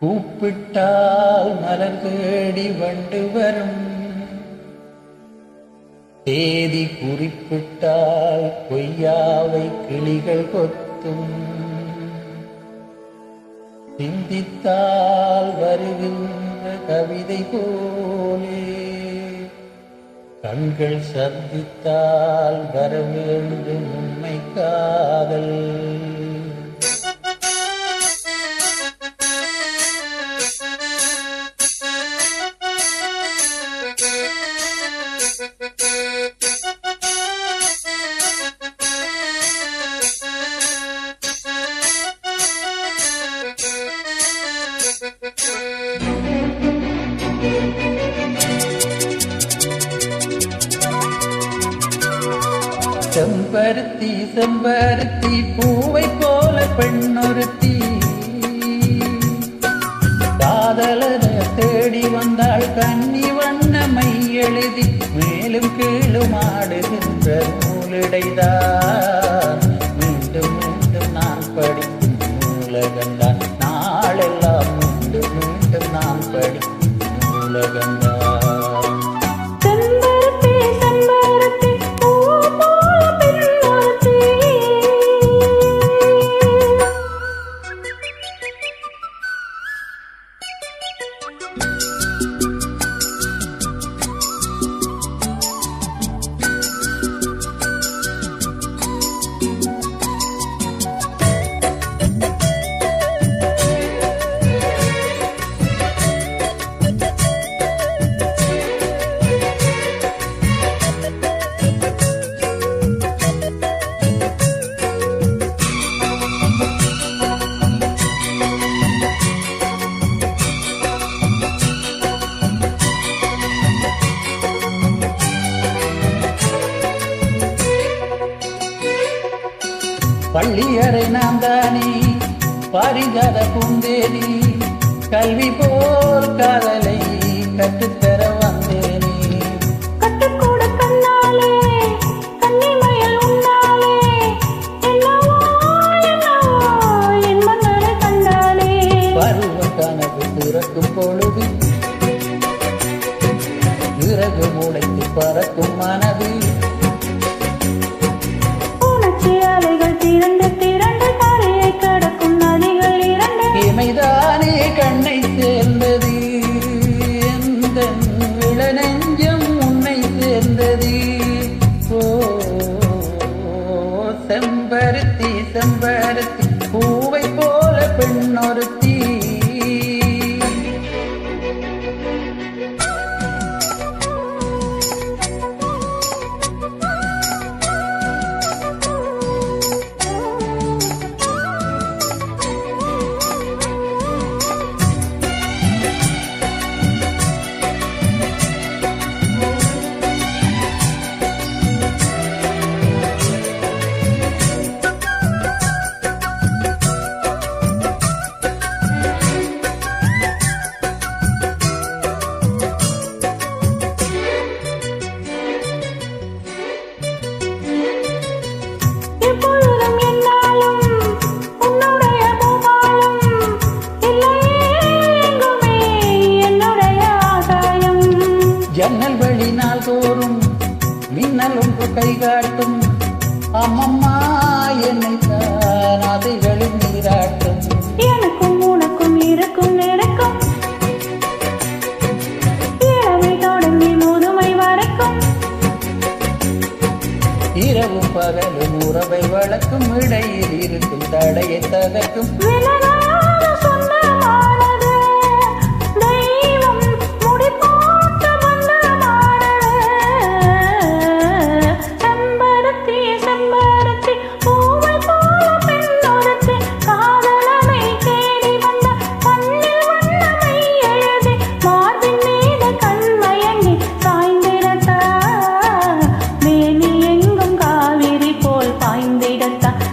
கூப்பிட்டால் மலர் தேடி வண்டு வரும். தேதி குறிப்பிட்டால் பொய்யாவை கிளிகள் கொத்தும். சிந்தித்தால் வருகின்ற கவிதை போலே கண்கள் சந்தித்தால் வர வேண்டும் செம்பருத்தி செம்பருத்தி பூவை போல பெண்ணொருத்தி. காதலர தேடி வந்தாள் கன்னி வண்ணமை எழுதி மேலும் கீழும் ஆடுகின்ற நூலிடைதான். மீண்டும் மீண்டும் நான் படிக்கும் நூலகந்தான் நாளெல்லாம் மீண்டும் மீண்டும் நான் படிக்கும் நூலகந்தான் பள்ளியறை நான் தானே பாரிஜாத பூந்தேனி கல்வி போல் காதலை செம்பருத்தி கை காட்டும். அம்மம்மா என்னை தான் அதைகளில் நீராட்டும். எனக்கும் உனக்கும் இருக்கும் நெருக்கம் இளமை தொடங்கி முதுமை வரைக்கும். இரவும் பகலும் உறவை வளர்க்கும். இடையில் இருக்கும் தடையை தகர்க்கும். 했다.